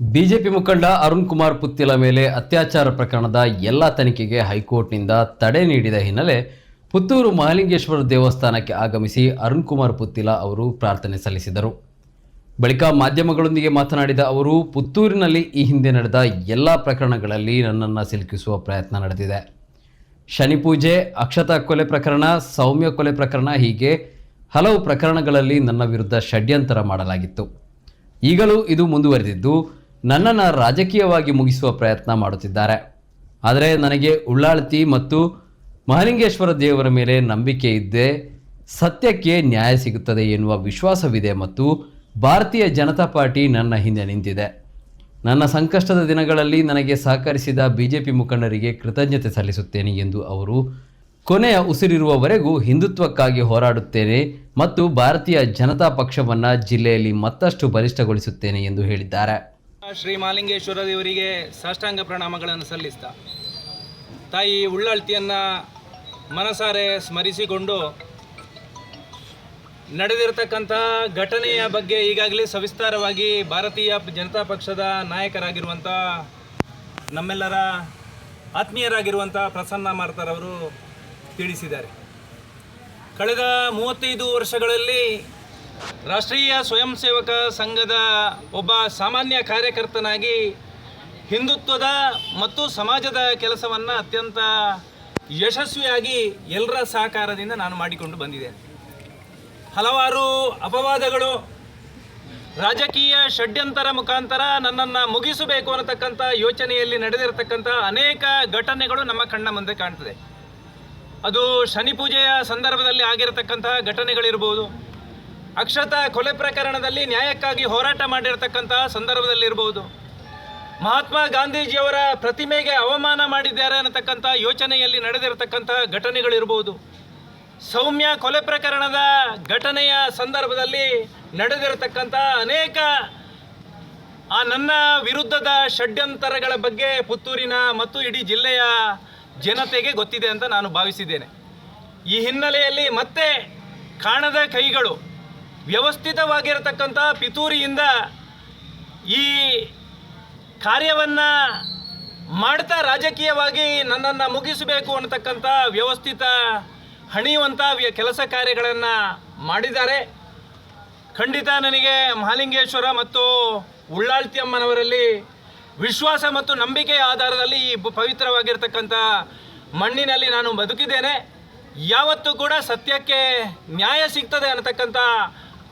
BJP ಮುಖಂಡ ಅರುಣ್ ಕುಮಾರ್ ಪುತ್ತಿಲ ಮೇಲೆ ಅತ್ಯಾಚಾರ ಪ್ರಕರಣದ ಎಲ್ಲ ತನಿಖೆಗೆ ಹೈಕೋರ್ಟ್ನಿಂದ ತಡೆ ನೀಡಿದ ಹಿನ್ನೆಲೆ ಪುತ್ತೂರು ಮಹಾಲಿಂಗೇಶ್ವರ ದೇವಸ್ಥಾನಕ್ಕೆ ಆಗಮಿಸಿ ಅರುಣ್ ಕುಮಾರ್ ಪುತ್ತಿಲ ಅವರು ಪ್ರಾರ್ಥನೆ ಸಲ್ಲಿಸಿದರು. ಬಳಿಕ ಮಾಧ್ಯಮಗಳೊಂದಿಗೆ ಮಾತನಾಡಿದ ಅವರು, ಪುತ್ತೂರಿನಲ್ಲಿ ಈ ಹಿಂದೆ ನಡೆದ ಎಲ್ಲ ಪ್ರಕರಣಗಳಲ್ಲಿ ನನ್ನನ್ನು ಸಿಲುಕಿಸುವ ಪ್ರಯತ್ನ ನಡೆದಿದೆ. ಶನಿ ಪೂಜೆ, ಅಕ್ಷತಾ ಕೊಲೆ ಪ್ರಕರಣ, ಸೌಮ್ಯ ಕೊಲೆ ಪ್ರಕರಣ ಹೀಗೆ ಹಲವು ಪ್ರಕರಣಗಳಲ್ಲಿ ನನ್ನ ವಿರುದ್ಧ ಷಡ್ಯಂತರ ಮಾಡಲಾಗಿತ್ತು. ಈಗಲೂ ಇದು ಮುಂದುವರೆದಿದ್ದು ನನ್ನನ್ನು ರಾಜಕೀಯವಾಗಿ ಮುಗಿಸುವ ಪ್ರಯತ್ನ ಮಾಡುತ್ತಿದ್ದಾರೆ. ಆದರೆ ನನಗೆ ಉಳ್ಳಾಳತಿ ಮತ್ತು ಮಹಲಿಂಗೇಶ್ವರ ದೇವರ ಮೇಲೆ ನಂಬಿಕೆ ಇದ್ದೇ ಸತ್ಯಕ್ಕೆ ನ್ಯಾಯ ಸಿಗುತ್ತದೆ ಎನ್ನುವ ವಿಶ್ವಾಸವಿದೆ ಮತ್ತು ಭಾರತೀಯ ಜನತಾ ಪಾರ್ಟಿ ನನ್ನ ಹಿಂದೆ ನಿಂತಿದೆ. ನನ್ನ ಸಂಕಷ್ಟದ ದಿನಗಳಲ್ಲಿ ನನಗೆ ಸಹಕರಿಸಿದ ಬಿ ಜೆ ಪಿ ಮುಖಂಡರಿಗೆ ಕೃತಜ್ಞತೆ ಸಲ್ಲಿಸುತ್ತೇನೆ ಎಂದು ಅವರು ಕೊನೆಯ ಉಸಿರಿರುವವರೆಗೂ ಹಿಂದುತ್ವಕ್ಕಾಗಿ ಹೋರಾಡುತ್ತೇನೆ ಮತ್ತು ಭಾರತೀಯ ಜನತಾ ಪಕ್ಷವನ್ನು ಜಿಲ್ಲೆಯಲ್ಲಿ ಮತ್ತಷ್ಟು ಬಲಿಷ್ಠಗೊಳಿಸುತ್ತೇನೆ ಎಂದು ಹೇಳಿದ್ದಾರೆ. ಶ್ರೀ ಮಾಲಿಂಗೇಶ್ವರ ದೇವರಿಗೆ ಸಾಷ್ಟಾಂಗ ಪ್ರಣಾಮಗಳನ್ನು ಸಲ್ಲಿಸ್ತಾ. ತಾಯಿ ಉಳ್ಳಾಳ್ತಿಯನ್ನು ಮನಸಾರೆ ಸ್ಮರಿಸಿಕೊಂಡು ನಡೆದಿರತಕ್ಕಂಥ ಘಟನೆಯ ಬಗ್ಗೆ ಈಗಾಗಲೇ ಸವಿಸ್ತಾರವಾಗಿ ಭಾರತೀಯ ಜನತಾ ಪಕ್ಷದ ನಾಯಕರಾಗಿರುವಂಥ ನಮ್ಮೆಲ್ಲರ ಆತ್ಮೀಯರಾಗಿರುವಂಥ ಪ್ರಸನ್ನ ಮಾರ್ತರವರು ತಿಳಿಸಿದ್ದಾರೆ. ಕಳೆದ ಮೂವತ್ತೈದು ವರ್ಷಗಳಲ್ಲಿ ರಾಷ್ಟ್ರೀಯ ಸ್ವಯಂ ಸೇವಕ ಸಂಘದ ಒಬ್ಬ ಸಾಮಾನ್ಯ ಕಾರ್ಯಕರ್ತನಾಗಿ ಹಿಂದುತ್ವದ ಮತ್ತು ಸಮಾಜದ ಕೆಲಸವನ್ನು ಅತ್ಯಂತ ಯಶಸ್ವಿಯಾಗಿ ಎಲ್ಲರ ಸಹಕಾರದಿಂದ ನಾನು ಮಾಡಿಕೊಂಡು ಬಂದಿದ್ದೇನೆ ಹಲವಾರು ಅಪವಾದಗಳು, ರಾಜಕೀಯ ಷಡ್ಯಂತರ ಮುಖಾಂತರ ನನ್ನನ್ನು ಮುಗಿಸಬೇಕು ಅನ್ನತಕ್ಕಂಥ ಯೋಚನೆಯಲ್ಲಿ ನಡೆದಿರತಕ್ಕಂಥ ಅನೇಕ ಘಟನೆಗಳು ನಮ್ಮ ಕಣ್ಣ ಮುಂದೆ ಕಾಣ್ತದೆ. ಅದು ಶನಿ ಪೂಜೆಯ ಸಂದರ್ಭದಲ್ಲಿ ಆಗಿರತಕ್ಕಂತಹ ಘಟನೆಗಳಿರ್ಬೋದು ಅಕ್ಷತಾ ಕೊಲೆ ಪ್ರಕರಣದಲ್ಲಿ ನ್ಯಾಯಕ್ಕಾಗಿ ಹೋರಾಟ ಮಾಡಿರತಕ್ಕಂತಹ ಸಂದರ್ಭದಲ್ಲಿರ್ಬೋದು. ಮಹಾತ್ಮ ಗಾಂಧೀಜಿಯವರ ಪ್ರತಿಮೆಗೆ ಅವಮಾನ ಮಾಡಿದ್ದಾರೆ ಅನ್ನತಕ್ಕಂಥ ಯೋಚನೆಯಲ್ಲಿ ನಡೆದಿರತಕ್ಕಂತಹ ಘಟನೆಗಳಿರ್ಬೋದು. ಸೌಮ್ಯ ಕೊಲೆ ಪ್ರಕರಣದ ಘಟನೆಯ ಸಂದರ್ಭದಲ್ಲಿ ನಡೆದಿರತಕ್ಕಂಥ ಅನೇಕ ಆ ನನ್ನ ವಿರುದ್ಧದ ಷಡ್ಯಂತರಗಳ ಬಗ್ಗೆ ಪುತ್ತೂರಿನ ಮತ್ತು ಇಡೀ ಜಿಲ್ಲೆಯ ಜನತೆಗೆ ಗೊತ್ತಿದೆ ಅಂತ ನಾನು ಭಾವಿಸಿದ್ದೇನೆ. ಈ ಹಿನ್ನೆಲೆಯಲ್ಲಿ ಮತ್ತೆ ಕಾಣದ ಕೈಗಳು ವ್ಯವಸ್ಥಿತವಾಗಿರತಕ್ಕಂಥ ಪಿತೂರಿಯಿಂದ ಈ ಕಾರ್ಯವನ್ನು ಮಾಡ್ತಾ ರಾಜಕೀಯವಾಗಿ ನನ್ನನ್ನು ಮುಗಿಸಬೇಕು ಅನ್ನತಕ್ಕಂಥ ವ್ಯವಸ್ಥಿತ, ಹಣಿಯುವಂಥ ಕೆಲಸ ಕಾರ್ಯಗಳನ್ನು ಮಾಡಿದ್ದಾರೆ. ಖಂಡಿತ ನನಗೆ ಮಹಾಲಿಂಗೇಶ್ವರ ಮತ್ತು ಉಳ್ಳಾಳ್ತಿ ಅಮ್ಮನವರಲ್ಲಿ ವಿಶ್ವಾಸ ಮತ್ತು ನಂಬಿಕೆಯ ಆಧಾರದಲ್ಲಿ ಈ ಪವಿತ್ರವಾಗಿರ್ತಕ್ಕಂಥ ಮಣ್ಣಿನಲ್ಲಿ ನಾನು ಬದುಕಿದ್ದೇನೆ. ಯಾವತ್ತೂ ಕೂಡ ಸತ್ಯಕ್ಕೆ ನ್ಯಾಯ ಸಿಗ್ತದೆ ಅನ್ನತಕ್ಕಂಥ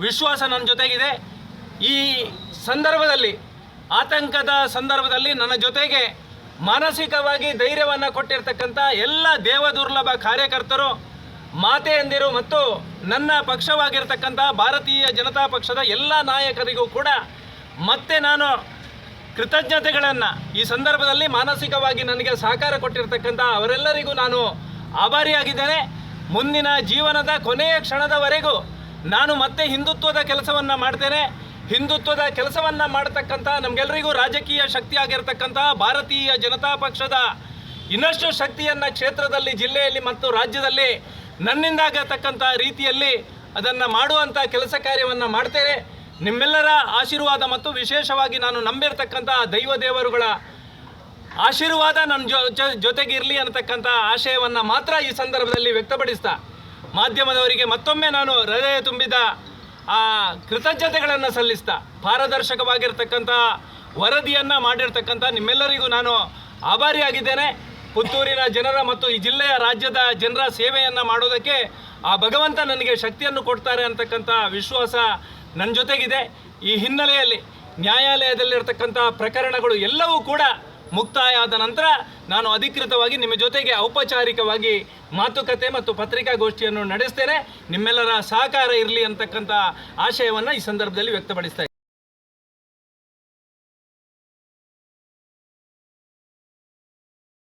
ವಿಶ್ವಾಸ ನನ್ನ ಜೊತೆಗಿದೆ. ಈ ಸಂದರ್ಭದಲ್ಲಿ, ಆತಂಕದ ಸಂದರ್ಭದಲ್ಲಿ ನನ್ನ ಜೊತೆಗೆ ಮಾನಸಿಕವಾಗಿ ಧೈರ್ಯವನ್ನು ಕೊಟ್ಟಿರ್ತಕ್ಕಂಥ ಎಲ್ಲ ದೇವದುರ್ಲಭ ಕಾರ್ಯಕರ್ತರು ಮಾತೆಯಂದಿರು ಮತ್ತು ನನ್ನ ಪಕ್ಷವಾಗಿರ್ತಕ್ಕಂಥ ಭಾರತೀಯ ಜನತಾ ಪಕ್ಷದ ಎಲ್ಲ ನಾಯಕರಿಗೂ ಕೂಡ ಮತ್ತೆ ನಾನು ಕೃತಜ್ಞತೆಗಳನ್ನು ಈ ಸಂದರ್ಭದಲ್ಲಿ ಮಾನಸಿಕವಾಗಿ ನನಗೆ ಸಹಕಾರ ಕೊಟ್ಟಿರ್ತಕ್ಕಂಥ ಅವರೆಲ್ಲರಿಗೂ ನಾನು ಆಭಾರಿಯಾಗಿದ್ದೇನೆ. ಮುಂದಿನ ಜೀವನದ ಕೊನೆಯ ಕ್ಷಣದವರೆಗೂ ನಾನು ಮತ್ತೆ ಹಿಂದುತ್ವದ ಕೆಲಸವನ್ನು ಮಾಡ್ತೇನೆ. ಹಿಂದುತ್ವದ ಕೆಲಸವನ್ನು ಮಾಡತಕ್ಕಂಥ ನಮಗೆಲ್ಲರಿಗೂ ರಾಜಕೀಯ ಶಕ್ತಿಯಾಗಿರ್ತಕ್ಕಂಥ ಭಾರತೀಯ ಜನತಾ ಪಕ್ಷದ ಇನ್ನಷ್ಟು ಶಕ್ತಿಯನ್ನು ಕ್ಷೇತ್ರದಲ್ಲಿ, ಜಿಲ್ಲೆಯಲ್ಲಿ ಮತ್ತು ರಾಜ್ಯದಲ್ಲಿ ನನ್ನಿಂದಾಗತಕ್ಕಂಥ ರೀತಿಯಲ್ಲಿ ಅದನ್ನು ಮಾಡುವಂಥ ಕೆಲಸ ಕಾರ್ಯವನ್ನು ಮಾಡ್ತೇನೆ. ನಿಮ್ಮೆಲ್ಲರ ಆಶೀರ್ವಾದ ಮತ್ತು ವಿಶೇಷವಾಗಿ ನಾನು ನಂಬಿರ್ತಕ್ಕಂಥ ದೈವ ದೇವರುಗಳ ಆಶೀರ್ವಾದ ನನ್ನ ಜೊ- ಜೊತೆಗಿರಲಿ ಅನ್ನತಕ್ಕಂಥ ಆಶಯವನ್ನು ಮಾತ್ರ ಈ ಸಂದರ್ಭದಲ್ಲಿ ವ್ಯಕ್ತಪಡಿಸ್ತಾ ಮಾಧ್ಯಮದವರಿಗೆ ಮತ್ತೊಮ್ಮೆ ನಾನು ಹೃದಯ ತುಂಬಿದ ಆ ಕೃತಜ್ಞತೆಗಳನ್ನು ಸಲ್ಲಿಸ್ತಾ, ಪಾರದರ್ಶಕವಾಗಿರ್ತಕ್ಕಂಥ ವರದಿಯನ್ನು ಮಾಡಿರ್ತಕ್ಕಂಥ ನಿಮ್ಮೆಲ್ಲರಿಗೂ ನಾನು ಆಭಾರಿಯಾಗಿದ್ದೇನೆ. ಪುತ್ತೂರಿನ ಜನರ ಮತ್ತು ಈ ಜಿಲ್ಲೆಯ ರಾಜ್ಯದ ಜನರ ಸೇವೆಯನ್ನು ಮಾಡೋದಕ್ಕೆ ಆ ಭಗವಂತ ನನಗೆ ಶಕ್ತಿಯನ್ನು ಕೊಡ್ತಾರೆ ಅಂತಕ್ಕಂಥ ವಿಶ್ವಾಸ ನನ್ನ ಜೊತೆಗಿದೆ. ಈ ಹಿನ್ನೆಲೆಯಲ್ಲಿ ನ್ಯಾಯಾಲಯದಲ್ಲಿರ್ತಕ್ಕಂಥ ಪ್ರಕರಣಗಳು ಎಲ್ಲವೂ ಕೂಡ ಮುಕ್ತಾಯ ಆದ ನಂತರ ನಾನು ಅಧಿಕೃತವಾಗಿ ನಿಮ್ಮ ಜೊತೆಗೆ ಔಪಚಾರಿಕವಾಗಿ ಮಾತುಕತೆ ಮತ್ತು ಪತ್ರಿಕಾಗೋಷ್ಠಿಯನ್ನು ನಡೆಸ್ತೇನೆ ನಿಮ್ಮೆಲ್ಲರ ಸಹಕಾರ ಇರಲಿ ಅಂತಕ್ಕಂಥ ಆಶಯವನ್ನು ಈ ಸಂದರ್ಭದಲ್ಲಿ ವ್ಯಕ್ತಪಡಿಸ್ತಾ.